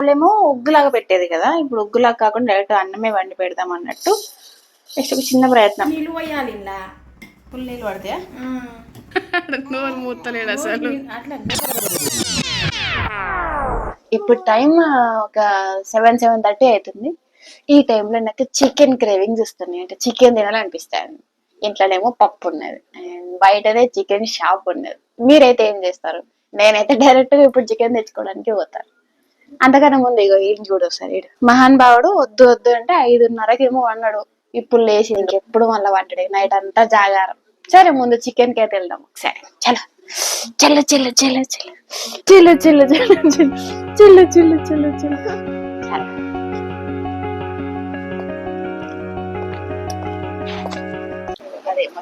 వాళ్ళేమో ఉగ్గులాగా పెట్టేది కదా. ఇప్పుడు ఉగ్గులాగా కాకుండా డైరెక్ట్ అన్నమే వండి పెడదాం అన్నట్టు. నెక్స్ట్ ఒక చిన్న ప్రయత్నం. నీళ్ళు పోయాలి ఇలా ఫుల్ నీళ్ళు పడితే నోరు మూతలేడు అసలు. అట్లా ఇప్పుడు టైం ఒక సెవెన్ సెవెన్ థర్టీ అవుతుంది. ఈ టైంలో నాకు చికెన్ క్రేవింగ్స్ వస్తున్నాయి. అంటే చికెన్ తినాలనిపిస్తాయి ఇంట్లోనేమో పప్పు ఉన్నది. అండ్ బయటనే చికెన్ షాప్ ఉన్నది. మీరైతే ఏం చేస్తారు? నేనైతే డైరెక్ట్గా ఇప్పుడు చికెన్ తెచ్చుకోవడానికి పోతాను అంతకన్నా ముందు ఇగో ఏం చూడు ఒకసారి మహాన్ బావుడు వద్దు వద్దు అంటే ఐదున్నరకి ఏమో అన్నాడు ఇప్పుడు లేచి ఇంకెప్పుడు మళ్ళీ వంటడు నైట్ అంతా జాగారం. సరే ముందు చికెన్కి అయితే వెళ్దాం ఒకసారి. చలో. చల్ల చల్ల చల్ల చల్ల చిల్లు చిల్లు చిల్లు చిల్లు చిల్లు చిల్లు చిల్లు చలో.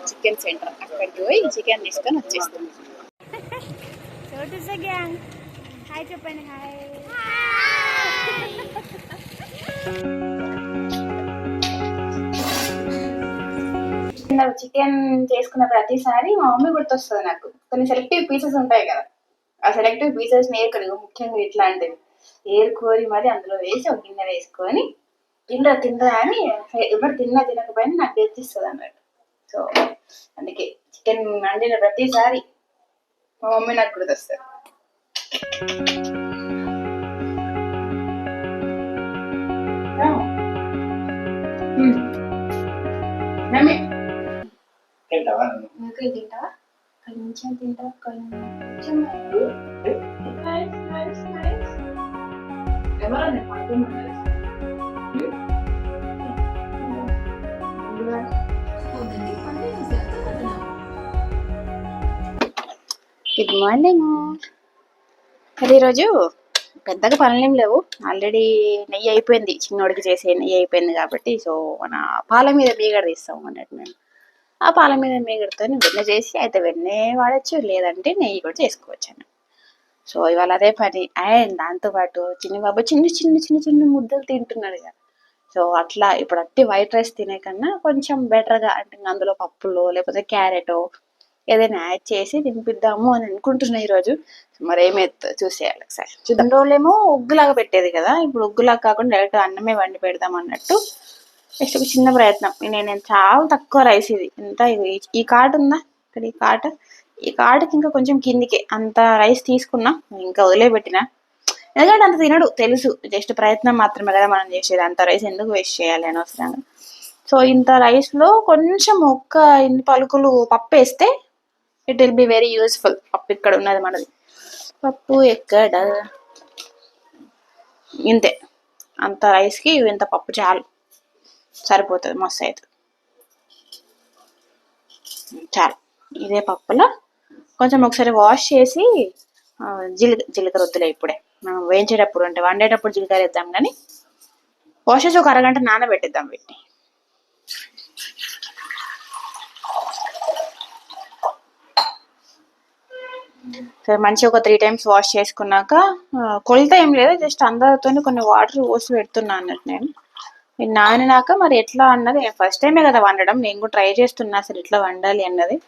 చికెన్ సెంటర్ అక్కడికి పోయి చికెన్ తీసుకొని వచ్చేస్తుంది హాయ్ చెప్పండి హాయ్. చికెన్ చేసుకున్న ప్రతిసారి మా మమ్మీ గుర్తొస్తుంది నాకు. కొన్ని సెలెక్టివ్ పీసెస్ ఉంటాయి కదా. ఆ సెలెక్టివ్ పీసెస్ ఏరుకొని ముఖ్యంగా ఇట్లాంటివి. ఏరుకోరి మరి అందులో వేసి ఒక గిన్నె వేసుకొని తిండ్రా తిండ్రా అని ఎవరు తిన్నా తినకపోయినా నాకు తెచ్చిస్తుంది అన్నట్టు సో అందుకే చికెన్ వండిన ప్రతిసారి మా మమ్మీ నాకు గుర్తొస్తుంది. నువ్వు? తింటావా కొంచెం తింటావా కొంచెం ఎవరన్నా పడుకున్నారు గుడ్ మార్నింగ్ అది ఈరోజు పెద్దగా పనులు లేవు. ఆల్రెడీ నెయ్యి అయిపోయింది. చిన్నోడికి చేసే నెయ్యి అయిపోయింది కాబట్టి సో మన పాల మీద బీగడ తీస్తాం అన్నట్టు మేము. ఆ పాల మీద మీగడతో వెన్న చేసి అయితే వెన్నే వాడచ్చు లేదంటే నెయ్యి కూడా చేసుకోవచ్చు అన్న. సో ఇవాళ అదే పని. అండ్ దాంతోపాటు చిన్న బాబు చిన్న చిన్న చిన్న చిన్న ముద్దలు తింటున్నాడు కదా సో అట్లా ఇప్పుడు అట్టి వైట్ రైస్ తినే కన్నా కొంచెం బెటర్గా అంటే అందులో పప్పులో లేకపోతే క్యారెట్ ఏదైనా యాడ్ చేసి తినిపిద్దాము అని అనుకుంటున్నా ఈరోజు. మరి ఏమైతే చూసేయాలి ఒకసారి. చూద్దాం రోజులేమో ఉగ్గులాగా పెట్టేది కదా. ఇప్పుడు ఉగ్గులాగా కాకుండా డైరెక్ట్ అన్నమే వండి పెడదాం అన్నట్టు. నెక్స్ట్ ఒక చిన్న ప్రయత్నం. నేను చాలా తక్కువ రైస్ ఇది. ఎంత ఈ కార్డ్ ఉందా? ఇక్కడ ఈ కార్డ్ ఈ కార్డుకి ఇంకా కొంచెం కిందికి అంత రైస్ తీసుకున్నా ఇంకా వదిలేపెట్టినా. ఎందుకంటే అంత తినడు తెలుసు. జస్ట్ ప్రయత్నం మాత్రమే కదా మనం చేసేది. అంత రైస్ ఎందుకు వేస్ట్ చేయాలి అనవసరంగా సో ఇంత రైస్లో కొంచెం ఒక్క ఇన్ని పలుకులు పప్పు వేస్తే it will be very useful పప్పు ఇక్కడ ఉన్నది మనది. పప్పు ఎక్కడ? ఇంతే. అంత రైస్కి ఇంత పప్పు చాలు. సరిపోతుంది మస్తు అవుతుంది చాలు. ఇదే పప్పులో కొంచెం ఒకసారి వాష్ చేసి జీలక జీలకర్ర వద్దులే ఇప్పుడే. మనం వేయించేటప్పుడు అంటే వండేటప్పుడు జీలకర్ర వేద్దాం కానీ వాష్ చేసి ఒక అరగంట నానబెట్టిద్దాం వీటిని. సరే మంచిగా ఒక త్రీ టైమ్స్ వాష్ చేసుకున్నాక కొలత ఏం లేదు జస్ట్ అందరితో కొన్ని వాటర్ పోసి పెడుతున్నా అన్నట్టు నేను. నానినాక మరి ఎట్లా అన్నది? ఫస్ట్ టైమే కదా వండడం. నేను కూడా ట్రై చేస్తున్నా అసలు ఎట్లా వండాలి అన్నది.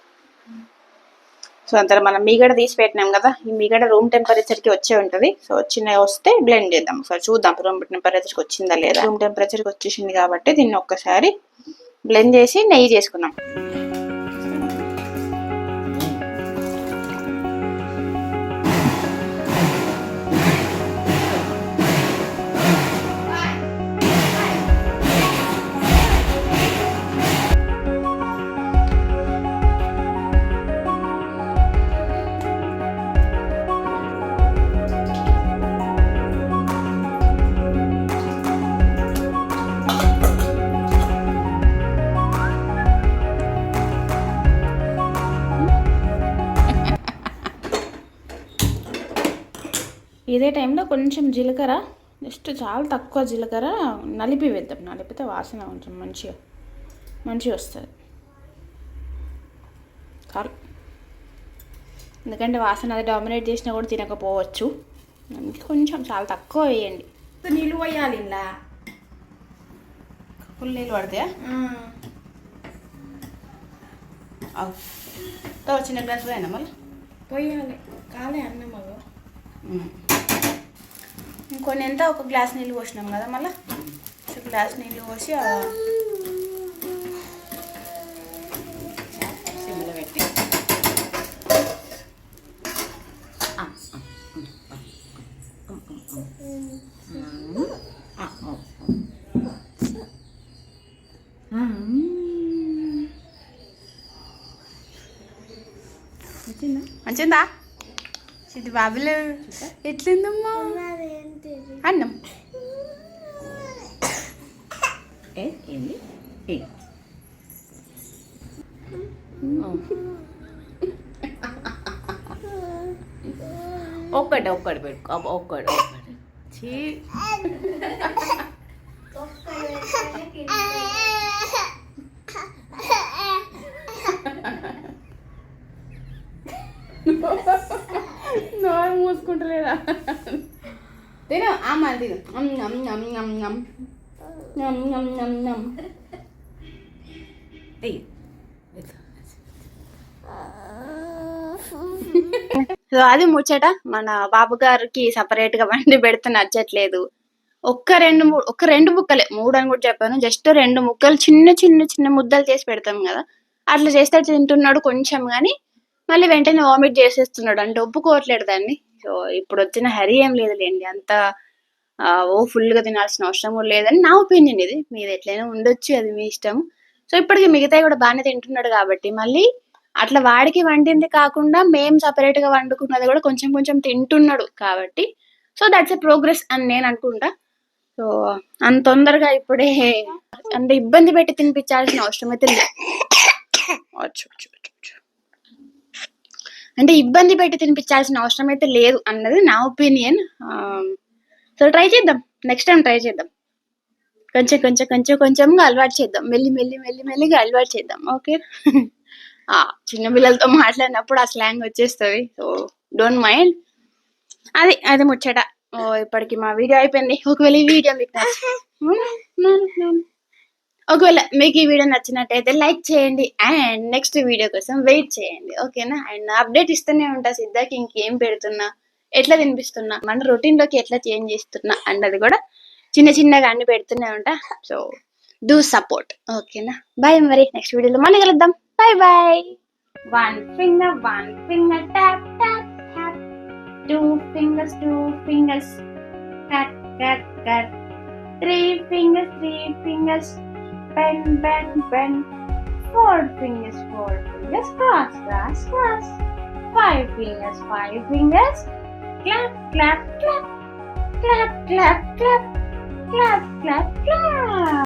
సో అంతా మనం మీగడ తీసి పెట్టినాం కదా. ఈ మీగడ రూమ్ టెంపరేచర్కి వచ్చే ఉంటుంది. సో వచ్చిన వస్తే బ్లెండ్ చేద్దాం. ఒకసారి చూద్దాం. రూమ్ టెంపరేచర్కి వచ్చిందా లేదా? రూమ్ టెంపరేచర్కి వచ్చేసింది కాబట్టి దీన్ని ఒక్కసారి బ్లెండ్ చేసి నెయ్యి చేసుకుందాం. ఇదే టైంలో కొంచెం జీలకర్ర జస్ట్ చాలా తక్కువ జీలకర్ర నలిపి వేద్దాం. నలిపితే వాసన కొంచెం మంచిగా మంచిగా వస్తుంది. చాలు. ఎందుకంటే వాసన అది డామినేట్ చేసినా కూడా తినకపోవచ్చు. కొంచెం చాలా తక్కువ వేయండి. నీళ్ళు పోయాలి ఇలా ఫుల్ నీళ్ళు పడతాయా? చిన్న గ్లాస్ పోయినా మళ్ళీ? పోయాలి. కాలే అన్నం మగ ఇంకొన్ని ఎంత? ఒక గ్లాస్ నీళ్ళు పోసినాం కదా మళ్ళీ? సో గ్లాస్ నీళ్ళు పోసి ఆ సిమ్లో పెట్టి. ఆ, ఆ, ఆ, ఆ, ఆ. మంచిదా మంచిదా సిద్ధి బాబులు ఎట్లుందమ్మా? అన్నం. ఏ ఏంది? ఏ. ఒక్కటి ఒక్కటి పెట్టుకో అబ్బా, ఒక్కటి ఒక్కటి. చీ. నోరు మూసుకుంటలేదా? తిను అమ్మ తిను సో అది ముచ్చట. మన బాబు గారికి సపరేట్గా వండి పెడితే నచ్చట్లేదు. ఒక్క రెండు మూ- ఒక్క రెండు ముక్కలే. మూడు అని కూడా చెప్పాను. జస్ట్ రెండు ముక్కలు. చిన్న చిన్న చిన్న ముద్దలు చేసి పెడతాం కదా. అట్లా చేస్తే తింటున్నాడు కొంచెం కానీ మళ్ళీ వెంటనే వామిట్ చేసేస్తున్నాడు. అంటే ఒప్పుకోవట్లేదు దాన్ని. సో ఇప్పుడు వచ్చిన హరి ఏం లేదులేండి. అంత ఓ full గా తినాల్సిన అవసరం కూడా లేదని నా ఒపీనియన్ ఇది. మీది ఎట్లయినా ఉండొచ్చు అది మీ ఇష్టం. సో ఇప్పటికి మిగతాయి కూడా బాగానే తింటున్నాడు కాబట్టి మళ్ళీ అట్లా వాడికి వండింది కాకుండా మేం సపరేట్గా వండుకున్నది కూడా కొంచెం కొంచెం తింటున్నాడు కాబట్టి సో దట్స్ ఎ ప్రోగ్రెస్ అని నేను అనుకుంటా. సో అంత తొందరగా ఇప్పుడే అంటే ఇబ్బంది పెట్టి తినిపించాల్సిన అవసరం అయితే లేదు అంటే ఇబ్బంది పెట్టి తినిపించాల్సిన అవసరం అయితే లేదు అన్నది నా ఒపీనియన్ సో ట్రై చేద్దాం. నెక్స్ట్ టైం ట్రై చేద్దాం. కొంచెం కొంచెం కొంచెం కొంచెంగా అలవాటు చేద్దాం. మెల్లి మెల్లి మెల్లి మెల్లిగా అలవాటు చేద్దాం. ఓకే ఆ, చిన్న పిల్లలతో మాట్లాడినప్పుడు ఆ స్లాంగ్ వచ్చేస్తుంది. సో డోంట్ మైండ్ అది అది ముచ్చట. ఓ, ఇప్పటికి మా వీడియో అయిపోయింది. ఒకవేళ ఈ వీడియో మీకు ఒకవేళ మీకు ఈ వీడియో నచ్చినట్టయితే లైక్ చేయండి అండ్ నెక్స్ట్ వీడియో కోసం వెయిట్ చేయండి ఓకేనా? అండ్ అప్డేట్ ఇస్తూనే ఉంటా సిద్ధాకి ఇంకేం పెడుతున్నా ఎట్లా తినిపిస్తున్నా మన రొటీన్లోకి లోకి ఎట్లా చేంజ్ చేస్తున్నా అన్నది కూడా చిన్న చిన్నగా అన్ని పెడుతూనే ఉంటా. సో డూ సపోర్ట్ ఓకేనా? బాయ్ మరి నెక్స్ట్ వీడియోలో మళ్ళీ కలుద్దాం. Bye bye one finger one finger tap tap tap two fingers two fingers cut cut cut three fingers three fingers bend, bend, bend. Four fingers, four fingers, cross, cross, cross. Five fingers, five fingers. Clap, clap, clap. Clap, clap, clap. Clap, clap, clap.